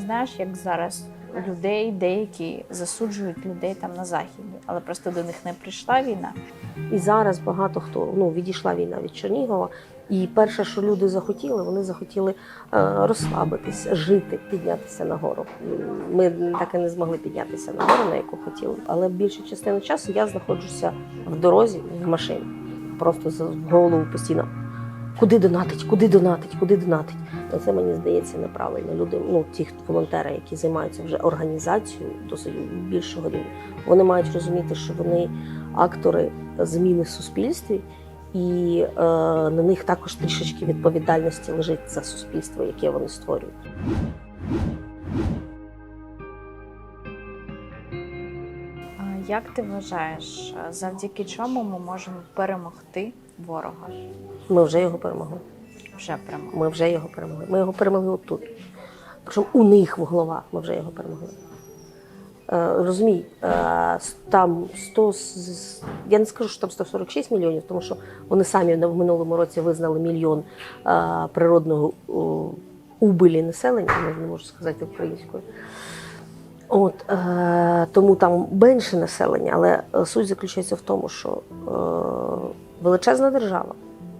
Знаєш, як зараз людей деякі засуджують людей там на заході, але просто до них не прийшла війна. І зараз багато хто ну відійшла війна від Чернігова. І перше, що люди захотіли, вони захотіли е, розслабитися, жити, піднятися нагору. Ми так і не змогли піднятися на гору, на яку хотіли. Але більшу частину часу я знаходжуся в дорозі, в машині. Просто в голову постійно. Куди донатить, куди донатить, куди донатить. Ну, Це мені здається неправильно. Люди, ну ті волонтери, які займаються вже організацією досить більшого рівня, вони мають розуміти, що вони актори зміни в суспільстві, і е, на них також трішечки відповідальності лежить за суспільство, яке вони створюють. Як ти вважаєш, завдяки чому ми можемо перемогти ворога? Ми вже його перемогли. Вже перемогли. Ми вже його перемогли. Ми його перемогли отут. Причому у них в головах ми вже його перемогли. Е, розумій, е, там 100, з- з- я не скажу, що там 146 мільйонів, тому що вони самі в минулому році визнали мільйон е, природного убилі населення, я не можу сказати українською. От, е, тому там менше населення, але суть заключається в тому, що величезна держава,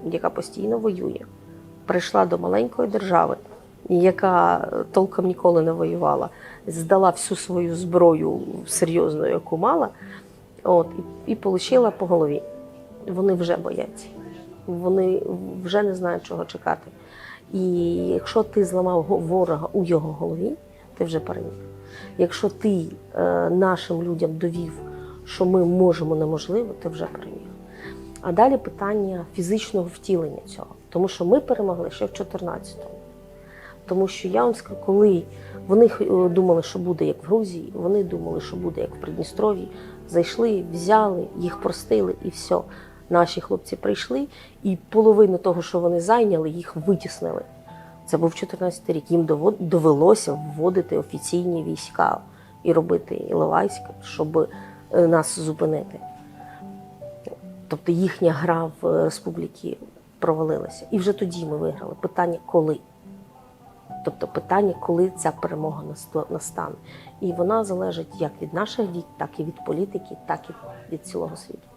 яка постійно воює, прийшла до маленької держави, яка толком ніколи не воювала, здала всю свою зброю серйозну, яку мала, от, і, і отримала по голові. Вони вже бояться. Вони вже не знають, чого чекати. І якщо ти зламав ворога у його голові, ти вже переміг. Якщо ти е, нашим людям довів, що ми можемо неможливо, ти вже переміг. А далі питання фізичного втілення цього. Тому що ми перемогли ще в 14-му. Тому що я вам скажу, коли вони е, думали, що буде як в Грузії, вони думали, що буде як в Придністров'ї, зайшли, взяли, їх простили і все. Наші хлопці прийшли, і половину того, що вони зайняли, їх витіснили. Це був 14 рік. Їм довелося вводити офіційні війська і робити Іловайськ, щоб е, нас зупинити. Тобто їхня гра в е, республіки провалилася. І вже тоді ми виграли. Питання коли? Тобто питання, коли ця перемога настане. І вона залежить як від наших дій, так і від політики, так і від цілого світу.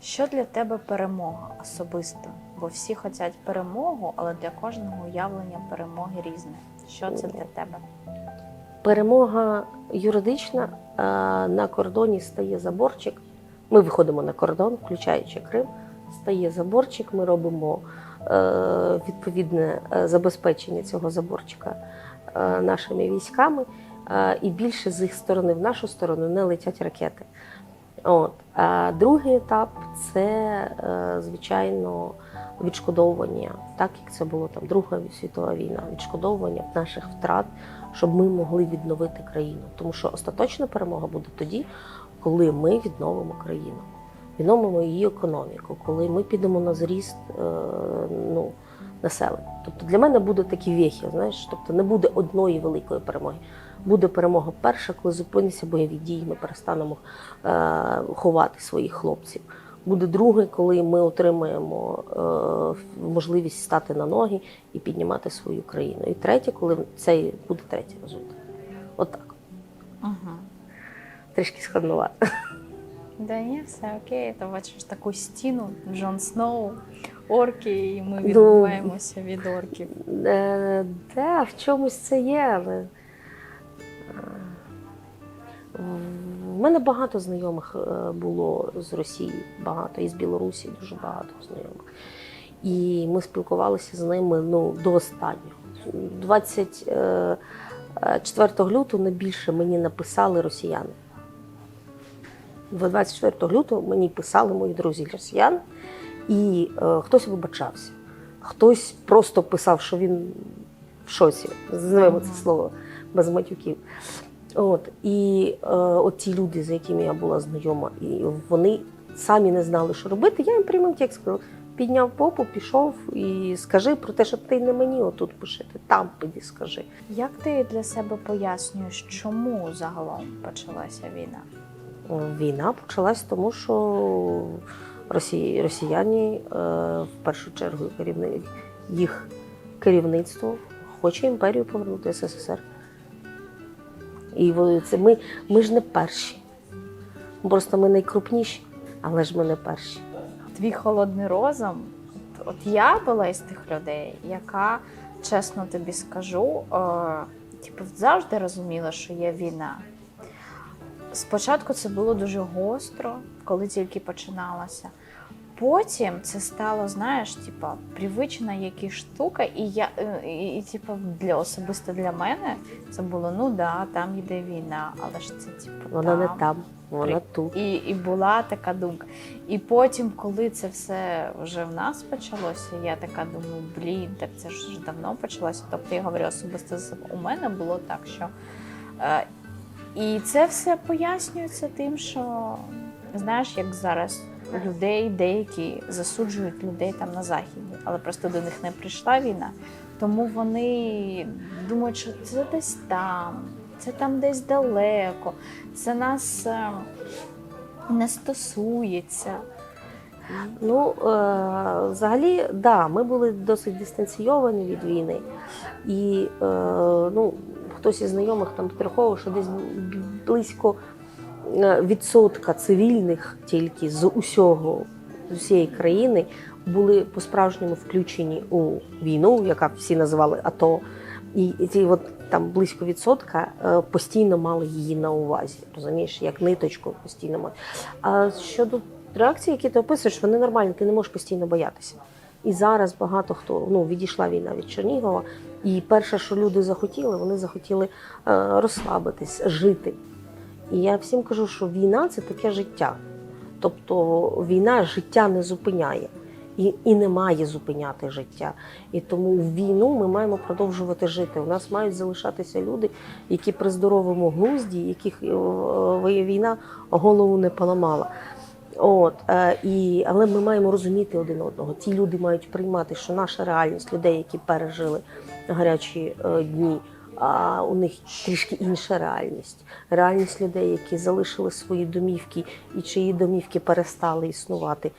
Що для тебе перемога особисто? Бо всі хочуть перемогу, але для кожного уявлення перемоги різне. Що це для тебе? Перемога юридична е, на кордоні стає заборчик. Ми виходимо на кордон, включаючи Крим, стає заборчик. Ми робимо е, відповідне е, забезпечення цього заборчика е, нашими військами, і більше з їх сторони в нашу сторону не летять ракети. От. А другий етап це, звичайно, відшкодовування, так як це було там Друга світова війна, відшкодовування наших втрат, щоб ми могли відновити країну. Тому що остаточна перемога буде тоді, коли ми відновимо країну, відновимо її економіку, коли ми підемо на зріст е, ну, населення. Тобто для мене буде такі вехи, знаєш, тобто не буде одної великої перемоги. Буде перемога перша, коли зупиняться бойові дії, ми перестанемо е, ховати своїх хлопців. Буде друге, коли ми отримаємо е, можливість стати на ноги і піднімати свою країну. І третє, коли це буде третій результат. Отак. Угу. Трішки складновато. Да ні, все окей. Ти бачиш таку стіну Джон Сноу, орки, і ми Ну. відбуваємося від орків. Е, да, в чомусь це є, але. е, В мене багато знайомих е, було з Росії, багато, і з Білорусі дуже багато знайомих. І ми спілкувалися з ними ну, до останнього. 24 лютого найбільше мені написали росіяни. 24 лютого мені писали мої друзі росіяни, і е, хтось вибачався, хтось просто писав, що він в шоці, називаємо це слово без матюків. От, і е, от ті люди, з якими я була знайома, і вони самі не знали, що робити. Я їм прямим текст сказала, підняв попу, пішов і скажи про те, що ти не мені отут пиши, ти там піди скажи. Як ти для себе пояснюєш, чому загалом почалася війна? Війна почалась тому, що росі... росіяни, е, в першу чергу, керівник, їх керівництво хоче імперію повернути СССР. І це ми, ми ж не перші. Просто ми найкрупніші, але ж ми не перші. Твій холодний розум. От, я була із тих людей, яка, чесно тобі скажу, е, типу, завжди розуміла, що є війна. Спочатку це було дуже гостро, коли тільки починалося. Потім це стало, знаєш, типа, привична якась штука, і я е, і, і типу, для особисто для мене це було ну да, там йде війна, але ж це типу Вона не там, вона тут. і, і була така думка. І потім, коли це все вже в нас почалося, я така думаю, блін, так це ж давно почалося. Тобто я говорю особисто у мене було так, що е, і це все пояснюється тим, що знаєш, як зараз людей деякі засуджують людей там на заході, але просто до них не прийшла війна. Тому вони думають, що це десь там, це там десь далеко, це нас е, не стосується. Ну, е, взагалі, да, ми були досить дистанційовані від війни. І е, ну, хтось із знайомих там підраховував, що десь близько е, відсотка цивільних тільки з усього, з усієї країни були по-справжньому включені у війну, яка всі називали АТО. І ці от там близько відсотка е, постійно мали її на увазі. Розумієш, як ниточку постійно мали. А щодо реакції, які ти описуєш, вони нормальні, ти не можеш постійно боятися. І зараз багато хто ну, відійшла війна від Чернігова, і перше, що люди захотіли, вони захотіли е, розслабитись, жити. І я всім кажу, що війна це таке життя. Тобто війна життя не зупиняє і, і не має зупиняти життя. І тому в війну ми маємо продовжувати жити. У нас мають залишатися люди, які при здоровому глузді, яких е, е, війна голову не поламала. От е, і але ми маємо розуміти один одного. Ті люди мають приймати, що наша реальність людей, які пережили гарячі е, дні. А у них трішки інша реальність. Реальність людей, які залишили свої домівки і чиї домівки перестали існувати.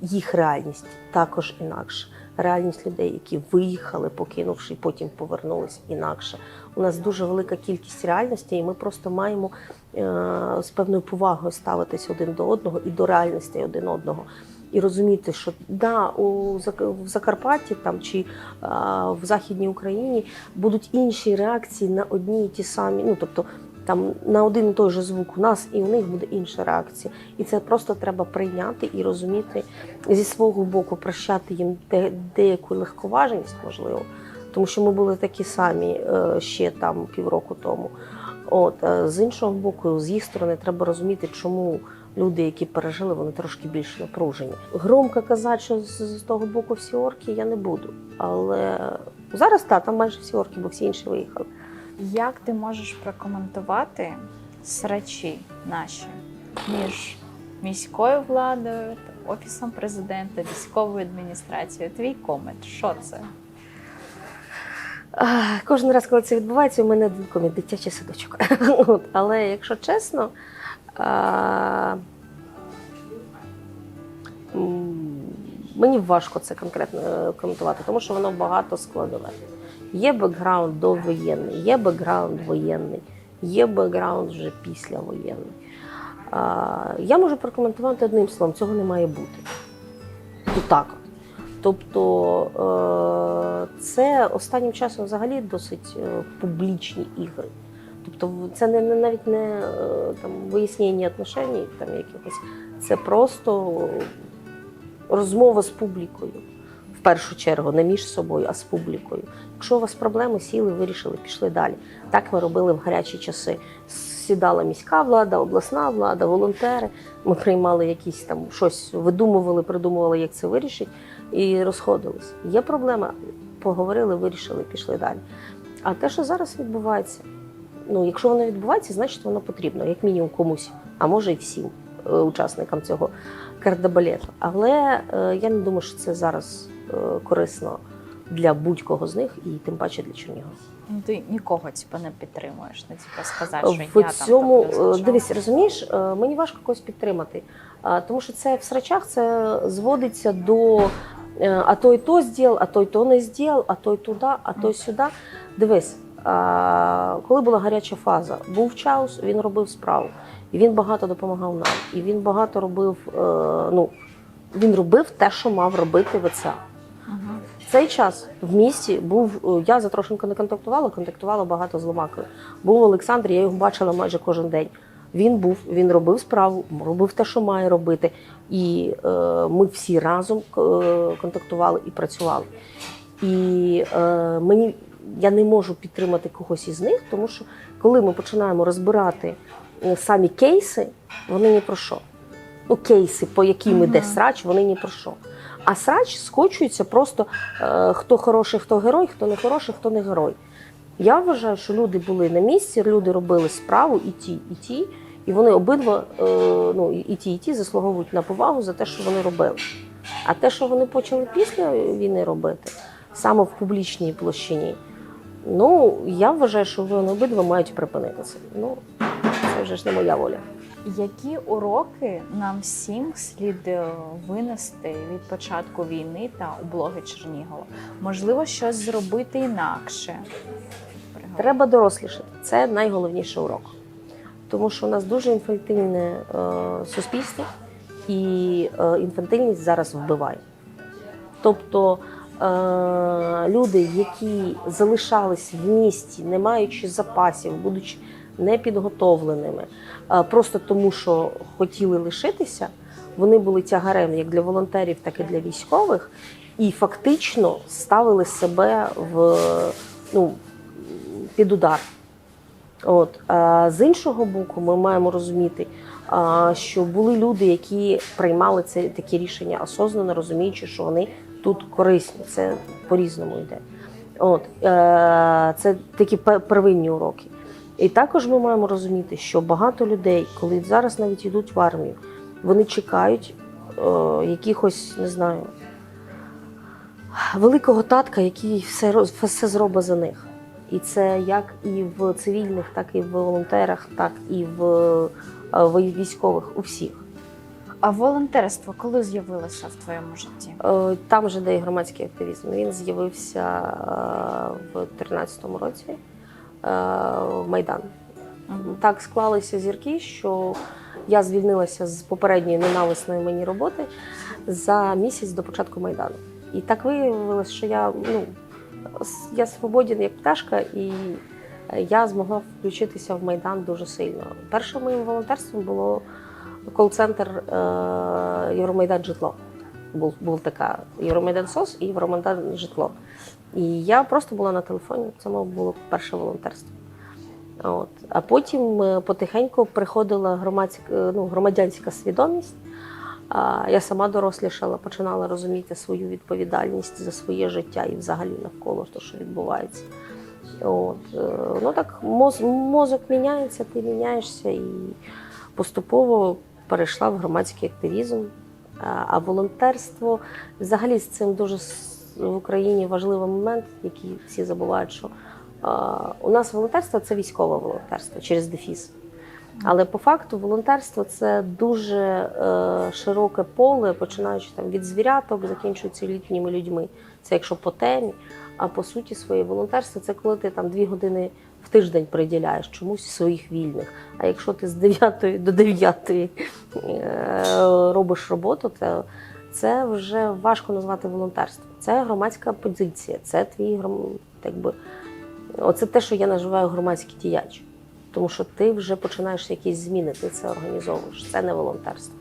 Їх реальність також інакша. Реальність людей, які виїхали, покинувши, потім повернулись інакше. У нас дуже велика кількість реальностей, і ми просто маємо е, з певною повагою ставитись один до одного і до реальностей один одного. І розуміти, що да, у в Закарпатті там чи а, в Західній Україні будуть інші реакції на одні і ті самі. Ну тобто там на один і той же звук у нас і у них буде інша реакція. І це просто треба прийняти і розуміти зі свого боку, прощати їм де, деяку легковажність, можливо, тому що ми були такі самі е, ще там півроку тому. От е, з іншого боку, з їх сторони, треба розуміти, чому люди, які пережили, вони трошки більш напружені. Громко казати, що з, того боку всі орки, я не буду. Але зараз та там майже всі орки, бо всі інші виїхали. Як ти можеш прокоментувати срачі наші між міською владою, офісом президента, військовою адміністрацією? Твій комент, що це? Кожен раз, коли це відбувається, у мене один дитячий садочок. Але якщо чесно, мені важко це конкретно е, коментувати, тому що воно багато складове. Є бекграунд довоєнний, є бекграунд воєнний, є бекграунд вже післявоєнний. Я можу прокоментувати одним словом, цього не має бути. Отак. Тобто е, це останнім часом взагалі досить е, публічні ігри. Тобто це не, не навіть не е, там вияснення отношень там якихось, це просто розмова з публікою. В першу чергу, не між собою, а з публікою. Якщо у вас проблеми, сіли, вирішили, пішли далі. Так ми робили в гарячі часи. Сідала міська влада, обласна влада, волонтери. Ми приймали якісь там щось, видумували, придумували, як це вирішить, і розходились. Є проблема, поговорили, вирішили, пішли далі. А те, що зараз відбувається, ну якщо воно відбувається, значить воно потрібно, як мінімум комусь, а може і всім е, учасникам цього кардебалету. Але е, я не думаю, що це зараз е, корисно для будь-кого з них, і тим паче для Чернігова. Ну, ти нікого типу, не підтримуєш, не типу, сказати, що в я цьому там е, дивись, розумієш, е, мені важко когось підтримати, тому що це в срачах це зводиться до а той то зробив, а той то не зробив, а той туди, а той сюди. Дивись, коли була гаряча фаза, був Чаус, він робив справу. І він багато допомагав нам. І він багато робив, е, ну, він робив те, що мав робити ВЦА. В цей час в місті був е, я за Трошенко не контактувала, контактувала багато з Ломакою. Був Олександр, я його бачила майже кожен день. Він був, він робив справу, робив те, що має робити. І е, ми всі разом е, контактували і працювали. І е, мені я не можу підтримати когось із них, тому що коли ми починаємо розбирати е, самі кейси, вони ні про що. Ну, кейси, по яким іде Мгм. срач, вони ні про що. А срач скочується просто е, хто хороший, хто герой, хто не хороший, хто не герой. Я вважаю, що люди були на місці, люди робили справу і ті, і ті, і вони обидва, е, ну і- ті, і ті заслуговують на повагу за те, що вони робили. А те, що вони почали після війни робити, саме в публічній площині, ну я вважаю, що вони обидва мають припинитися. Ну це вже ж не моя воля. Які уроки нам всім слід е, винести від початку війни та у блоги Чернігова? Можливо, щось зробити інакше. Треба дорослішати. Це найголовніший урок. Тому що у нас дуже інфантильне е, суспільство, і е, інфантильність зараз вбиває. Тобто е, люди, які залишались в місті, не маючи запасів, будучи непідготовленими, просто тому, що хотіли лишитися, вони були тягарем як для волонтерів, так і для військових, і фактично ставили себе в ну, під удар. От. З іншого боку, ми маємо розуміти, що були люди, які приймали це такі рішення осознано, розуміючи, що вони тут корисні. Це по-різному йде. От. Е, Це такі первинні уроки. І також ми маємо розуміти, що багато людей, коли зараз навіть йдуть в армію, вони чекають е, якихось, не знаю, великого татка, який все, все зробить за них. І це як і в цивільних, так і в волонтерах, так і в е, в військових, у всіх. А волонтерство коли з'явилося в твоєму житті? Е, Там же де і громадський активізм. Він з'явився е, в 2013 році в Майдан. Мгм. Так склалися зірки, що я звільнилася з попередньої ненависної мені роботи за місяць до початку Майдану. І так виявилось, що я, ну, я свободен як пташка, і е, я змогла включитися в Майдан дуже сильно. Першим моїм волонтерством було кол-центр е, Євромайдан житло. Був, був така Євромайдан СОС і Євромайдан житло. І я просто була на телефоні. Це моє було перше волонтерство. От. А потім е, потихеньку приходила громадська, ну, громадянська свідомість. Я сама дорослішала, починала розуміти свою відповідальність за своє життя і взагалі навколо того, що відбувається. От. е, Ну так моз, мозок міняється, ти міняєшся і поступово перейшла в громадський активізм. А волонтерство взагалі з цим дуже в Україні важливий момент, який всі забувають, що у нас волонтерство це військове волонтерство через дефіс. Але по факту волонтерство це дуже е, широке поле, починаючи там від звіряток, закінчуючи літніми людьми. Це якщо по темі. А по суті, своє волонтерство це коли ти там дві години в тиждень приділяєш чомусь своїх вільних. А якщо ти з 9 до 9 е, робиш роботу, то це вже важко назвати волонтерством. Це громадська позиція, це твій гром... якби, оце те, що я називаю громадський діяч. Тому що ти вже починаєш якісь зміни, ти це організовуєш. Це не волонтерство.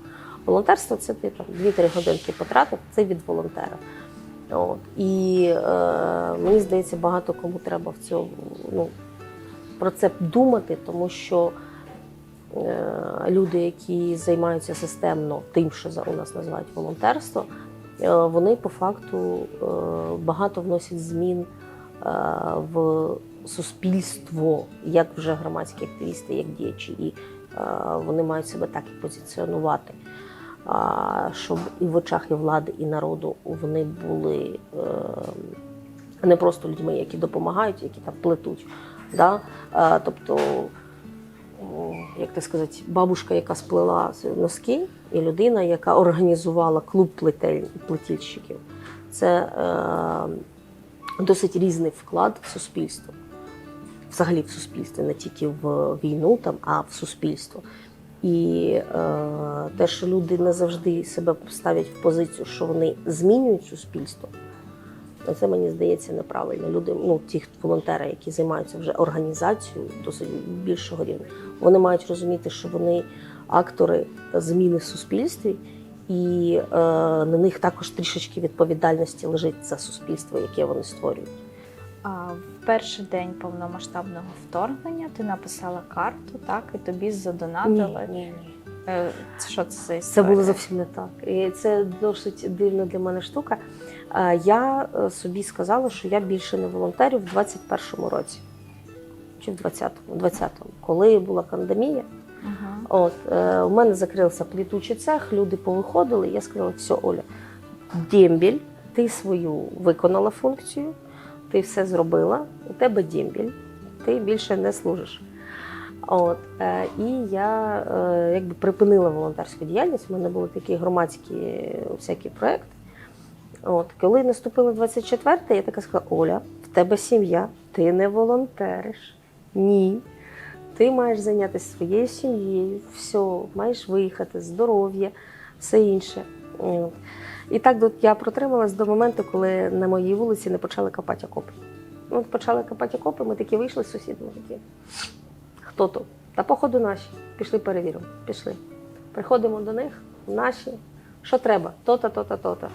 Волонтерство це ти там 2-3 годинки потратив, це від волонтера. От. І е, мені здається, багато кому треба в цьому ну, про це думати, тому що е, люди, які займаються системно тим, що у нас називають волонтерство, е, вони по факту е, багато вносять змін е, в суспільство, як вже громадські активісти, як діячі, і е, вони мають себе так і позиціонувати. Щоб і в очах і влади, і народу вони були е, не просто людьми, які допомагають, які там плетуть. Да? Тобто, як так сказати, бабушка, яка сплела носки, і людина, яка організувала клуб плетель, плетільщиків. Це е, досить різний вклад в суспільство. Взагалі в суспільстві, не тільки в війну, там, а в суспільство. І е, те, що люди не завжди себе ставлять в позицію, що вони змінюють суспільство, це мені здається неправильно. Люди, ну ті волонтери, які займаються вже організацією досить більшого рівня, вони мають розуміти, що вони актори зміни в суспільстві, і е, на них також трішечки відповідальності лежить за суспільство, яке вони створюють. В перший день повномасштабного вторгнення ти написала карту, так, і тобі задонатили. ні, ні. Е, Це що це за Це було зовсім не так. І це досить дивна для мене штука. Е, Я е, собі сказала, що я більше не волонтерю в 21-му році. Чи в 20-му, 20-му, коли була пандемія. Мгм. От, е, у мене закрився плітучий цех, люди повиходили. Я сказала, все, Оля, дембіль, ти свою виконала функцію, ти все зробила, у тебе дембіль, ти більше не служиш. От, е, і я е, якби припинила волонтерську діяльність. У мене були такі громадські всякі проекти. От, коли наступило 24 я така сказала: Оля, в тебе сім'я, ти не волонтериш. Ні. Ти маєш зайнятися своєю сім'єю, все, маєш виїхати, здоров'я, все інше. От. І так я протрималась до моменту, коли на моїй вулиці не почали копати окопи. Ну, от почали копати окопи, ми такі вийшли з сусідами такі. Хто то? Та походу наші. Пішли перевіримо. Пішли. Приходимо до них, наші. Що треба? То-то, то-то, то-то.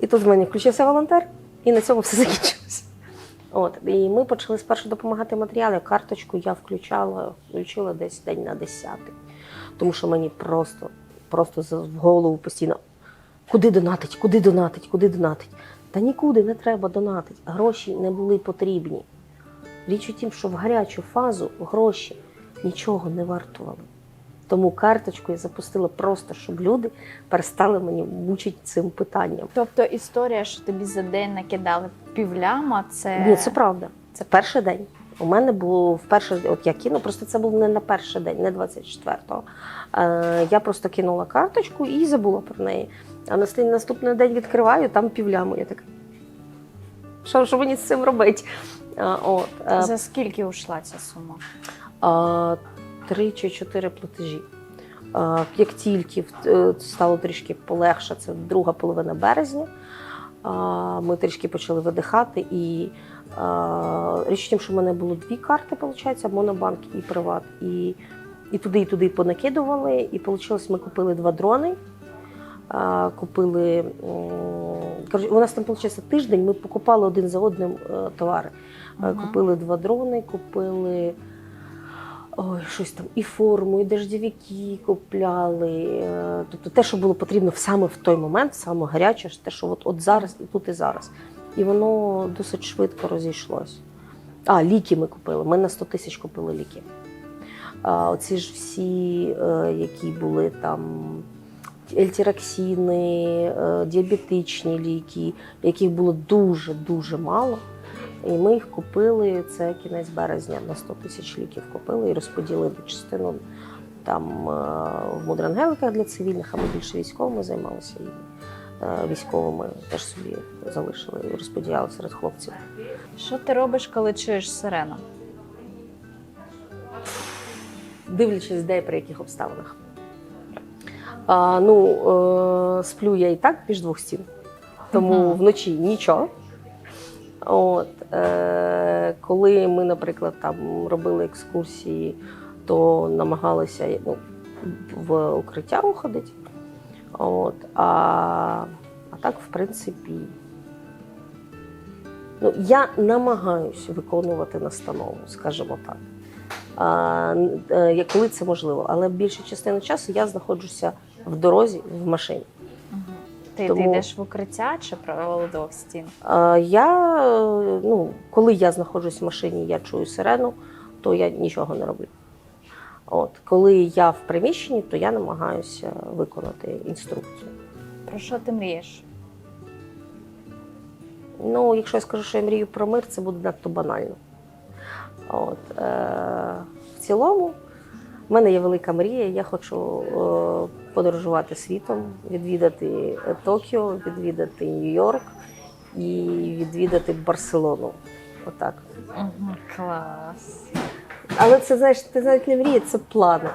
І тут в мене включився волонтер, і на цьому все закінчилося. І ми почали спершу допомагати матеріали. Карточку я включала, включила десь день на десятий. Тому що мені просто, просто в голову постійно куди донатить, куди донатить, куди донатить. Та нікуди не треба донатить. Гроші не були потрібні. Річ у тім, що в гарячу фазу гроші нічого не вартували. Тому карточку я запустила просто, щоб люди перестали мені мучити цим питанням. Тобто історія, що тобі за день накидали півляма, це Ні, це правда. Це перший день. У мене було в перший, от я кину, просто це був не на перший день, не 24-го. Е, я просто кинула карточку і забула про неї. А на наступний день відкриваю, там півляму. Я така. Що, що мені з цим робити? От, е, за скільки ушла ця сума? а, три чи чотири платежі. А, Як тільки е, стало трішки полегше, це друга половина березня. а, Ми трішки почали видихати, і річ в тім, що в мене було дві карти, виходить, монобанк і приват. І, і туди, і туди понакидували. І вийшло, ми купили два дрони. Купили у нас там виходить тиждень. Ми покупали один за одним е, товари. Мгм. Купили два дрони, купили ой, щось там і форму, і дождівики купляли. Е, Тобто те, що було потрібно саме в той момент, саме гаряче, те, що от, от зараз, і тут і зараз. І воно досить швидко розійшлось. А, ліки ми купили. Ми на 100 тисяч купили ліки. А, оці ж всі, які були там. Ельтіроксини, е, діабетичні ліки, яких було дуже-дуже мало. І ми їх купили, це кінець березня на 100 тисяч ліків купили і розподілили частину там е, в Мудрангеликах для цивільних, а ми більше військовими займалися. І е, військовими теж собі залишили і розподіляли серед хлопців. Що ти робиш, коли чуєш сирену? Дивлячись, де і при яких обставинах. А, ну, е, сплю я і так між двох стін, тому Мгм. вночі нічого. От, е, коли ми, наприклад, там робили екскурсії, то намагалися ну, в укриття уходити. От, а, а так, в принципі, ну, я намагаюся виконувати настанову, скажімо так. Е, коли це можливо, але більшу частину часу я знаходжуся в дорозі в машині. Ти, Тому- ти йдеш в укриття чи провели двох стін? А, Я, е, ну, коли я знаходжусь в машині, я чую сирену, то я нічого не роблю. От, коли я в приміщенні, то я намагаюся виконати інструкцію. Про що ти мрієш? Ну, якщо я скажу, що я мрію про мир, це буде надто банально. От, е, в цілому, в мене є велика мрія. Я хочу е, подорожувати світом, відвідати Токіо, відвідати Нью-Йорк і відвідати Барселону. Отак. Угу, клас. Але це знаєш, ти навіть не мріє, це плани.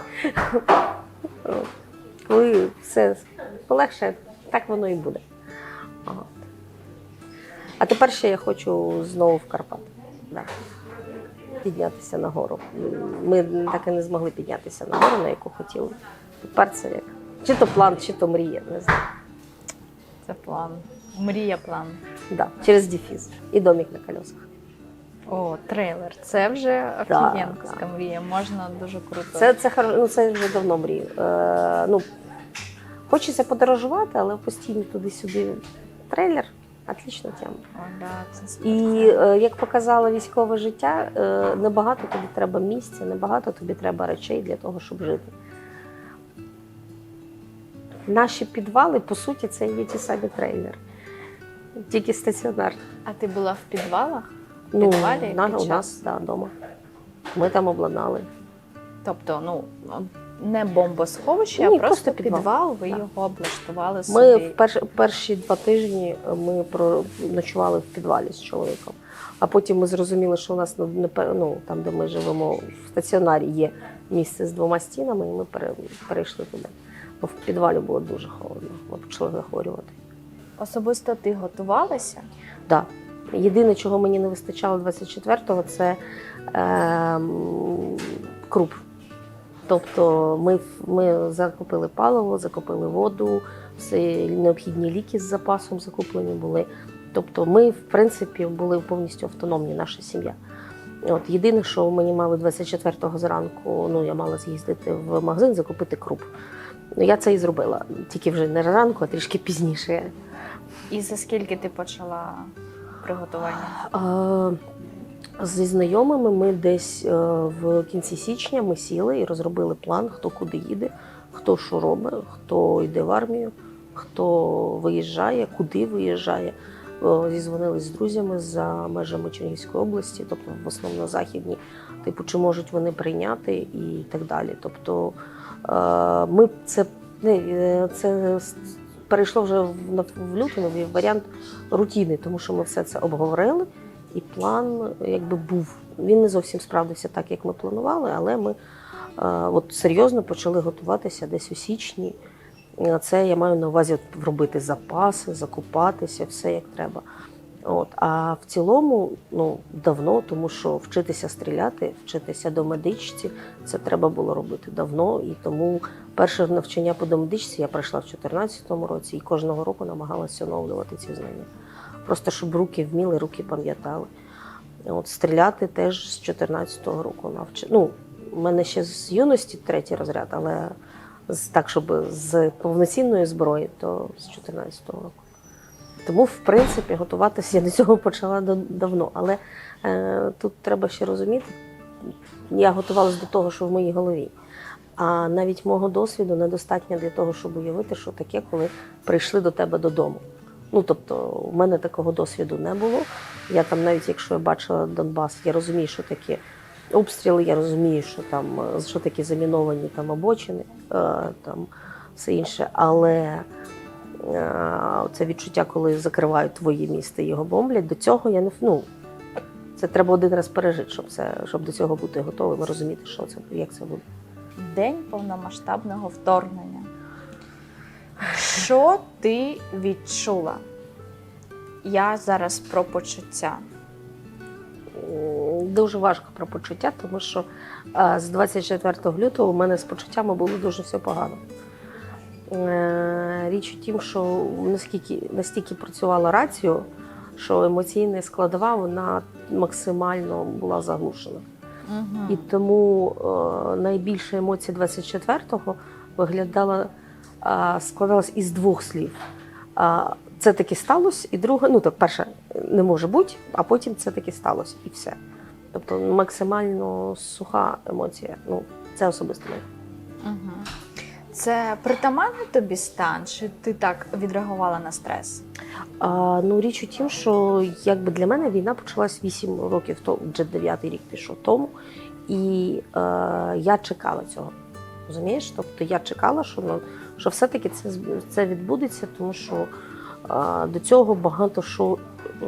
Коли все полегше, так воно і буде. А тепер ще я хочу знову в Карпати. Да. Піднятися на гору. Ми так і не змогли піднятися на гору, на яку хотіли. Тепер це як. Чи то план, чи то мрія, не знаю. Це план. Мрія план. Да, через дефіз. І домик на колесах. О, трейлер. Це вже Да, мрія. Можна дуже круто. Це, це, ну, це вже давно мрію. Е, ну, хочеться подорожувати, але постійно туди-сюди трейлер. Отлічна тема. О, да, це І е, як показало військове життя, е, небагато тобі треба місця, небагато тобі треба речей для того, щоб жити. Наші підвали, по суті, це є ті самі трейлери. Тільки стаціонарні. А ти була в підвалах? В Ну, підвалі на, під у час? нас да, вдома. Ми там обладнали. Тобто, ну не бомбосховище, Ні, а просто, просто підвал. підвал. Ви Да. його облаштували Ми в перші, перші два тижні ми про, ночували в підвалі з чоловіком. А потім ми зрозуміли, що у нас ну, ну, там, де ми живемо, в стаціонарі є місце з двома стінами, і ми перейшли туди. Бо в підвалі було дуже холодно. Ми почали захворювати. Особисто ти готувалася? Да. Єдине, чого мені не вистачало 24-го, це ем, круп. Тобто ми, ми закупили паливо, закупили воду, всі необхідні ліки з запасом закуплені були. Тобто ми, в принципі, були повністю автономні, наша сім'я. От, єдине, що мені мали 24-го зранку, ну я мала з'їздити в магазин, закупити круп. Ну, я це і зробила. Тільки вже не ранку, а трішки пізніше. І за скільки ти почала приготування? А, Зі знайомими ми десь е, в кінці січня ми сіли і розробили план, хто куди їде, хто що робить, хто йде в армію, хто виїжджає, куди виїжджає. Е, Зізвонились з друзями за межами Чернігівської області, тобто в основному на західній, типу, чи можуть вони прийняти і так далі. Тобто е, ми це, це перейшло вже в, лютому в варіант рутини, тому що ми все це обговорили. І план якби був. Він не зовсім справдився так, як ми планували, але ми е, от серйозно почали готуватися десь у січні. Е, Це я маю на увазі робити запаси, закупатися, все як треба. От. А в цілому, ну, давно, тому що вчитися стріляти, вчитися до медичці, це треба було робити давно. І тому перше навчання по домедичці я пройшла в 2014 році і кожного року намагалася оновлювати ці знання. Просто щоб руки вміли, руки пам'ятали. От стріляти теж з 14-го року навчи. Ну, у мене ще з юності третій розряд, але так, щоб з повноцінної зброї, то з 14-го року. Тому, в принципі, готуватися я до цього почала да- давно. Але е, тут треба ще розуміти, я готувалася до того, що в моїй голові. А навіть мого досвіду недостатньо для того, щоб уявити, що таке, коли прийшли до тебе додому. Ну, тобто, у мене такого досвіду не було. Я там, навіть якщо я бачила Донбас, я розумію, що таке обстріли, я розумію, що там е, що таке заміновані там обочини, е, там все інше. Але е, це відчуття, коли закривають твоє місто його бомблять, до цього я не ну, це треба один раз пережити, щоб це, щоб до цього бути готовим, розуміти, що це, як це буде. День повномасштабного вторгнення. Що ти відчула? Я зараз про почуття. Дуже важко про почуття, тому що е, з 24 лютого у мене з почуттями було дуже все погано. Е, Річ у тім, що наскільки настільки працювала рацію, що емоційна складова вона максимально була заглушена. Угу. І тому е, найбільша емоція 24-го виглядала, складалась із двох слів. Це таки сталося, і друге, ну так, перше, не може бути, а потім це таки сталося, і все. Тобто максимально суха емоція. Ну, це особисто моє. Угу. Це притаманний тобі стан, чи ти так відреагувала на стрес? А, ну, річ у тім, що якби для мене війна почалась 8 років тому, вже 9 рік пішов тому, і е, я чекала цього. Розумієш? Тобто я чекала, що, ну, що все-таки це, це відбудеться, тому що е, до цього багато що е,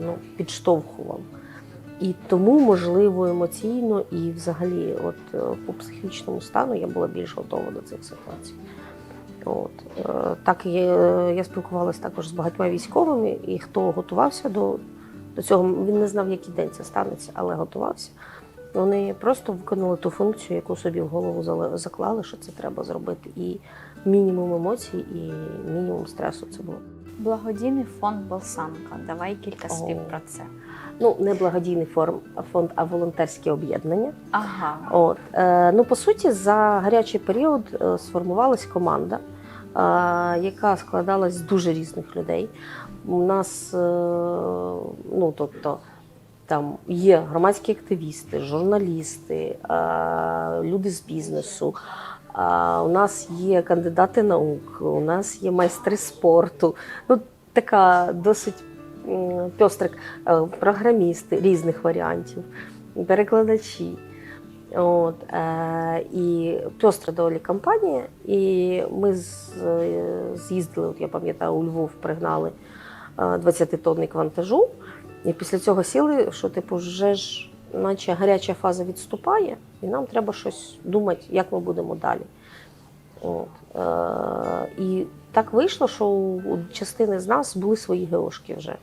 ну, підштовхував. І тому, можливо, емоційно і взагалі, от е, по психічному стану я була більш готова до цих ситуацій. От. е, Так, я, я спілкувалася також з багатьма військовими, і хто готувався до, до цього, він не знав, який день це станеться, але готувався. Вони просто виконали ту функцію, яку собі в голову заклали, що це треба зробити. І мінімум емоцій, і мінімум стресу це було. Благодійний фонд Болсанка. Давай кілька слів про це. Ну, не благодійний форм, фонд, а волонтерське об'єднання. Ага. От е, ну по суті, за гарячий період е, сформувалась команда, е, яка складалась з дуже різних людей. У нас е, ну тобто. Там є громадські активісти, журналісти, е, люди з бізнесу. Е, У нас є кандидати наук, у нас є майстри спорту. Ну, така досить м, пьострик, е, програмісти різних варіантів, перекладачі. От, е, і пьостра доволі компанія. І ми з, е, з'їздили, от я пам'ятаю, у Львов пригнали е, 20-тонник вантажу. І після цього сіли, що типу, вже ж, наче гаряча фаза відступає, і нам треба щось думати, як ми будемо далі. От, е, і так вийшло, що у частини з нас були свої геошки вже.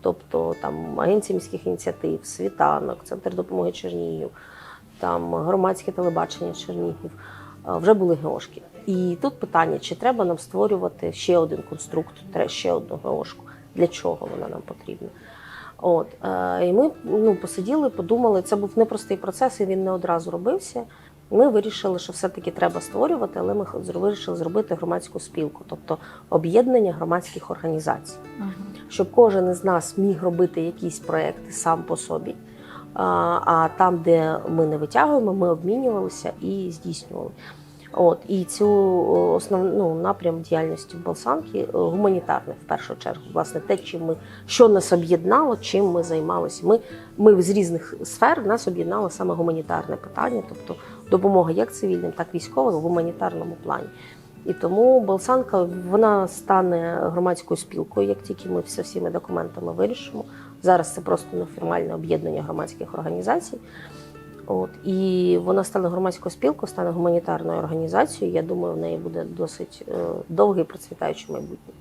Тобто там агенція міських ініціатив, світанок, центр допомоги Чернігів, там громадське телебачення Чернігів е, вже були геошки. І тут питання: чи треба нам створювати ще один конструкт, ще одну геошку? Для чого вона нам потрібна? От е, і ми ну, посиділи, подумали. Це був непростий процес, і він не одразу робився. Ми вирішили, що все-таки треба створювати, але ми вирішили зробити громадську спілку, тобто об'єднання громадських організацій Ага. щоб кожен із нас міг робити якісь проекти сам по собі. А, а там, де ми не витягуємо, ми обмінювалися і здійснювали. От і цю основну ну, напрям діяльності в Балсанки е, гуманітарний в першу чергу. Власне, те, чим ми що нас об'єднало, чим ми займалися. Ми, ми з різних сфер нас об'єднало саме гуманітарне питання, тобто допомога як цивільним, так і військовим в гуманітарному плані. І тому Балсанка вона стане громадською спілкою, як тільки ми все всіми документами вирішимо. Зараз це просто неформальне об'єднання громадських організацій. От і вона стане громадською спілкою, стане гуманітарною організацією. Я думаю, в неї буде досить е, довгий процвітаючий майбутнє.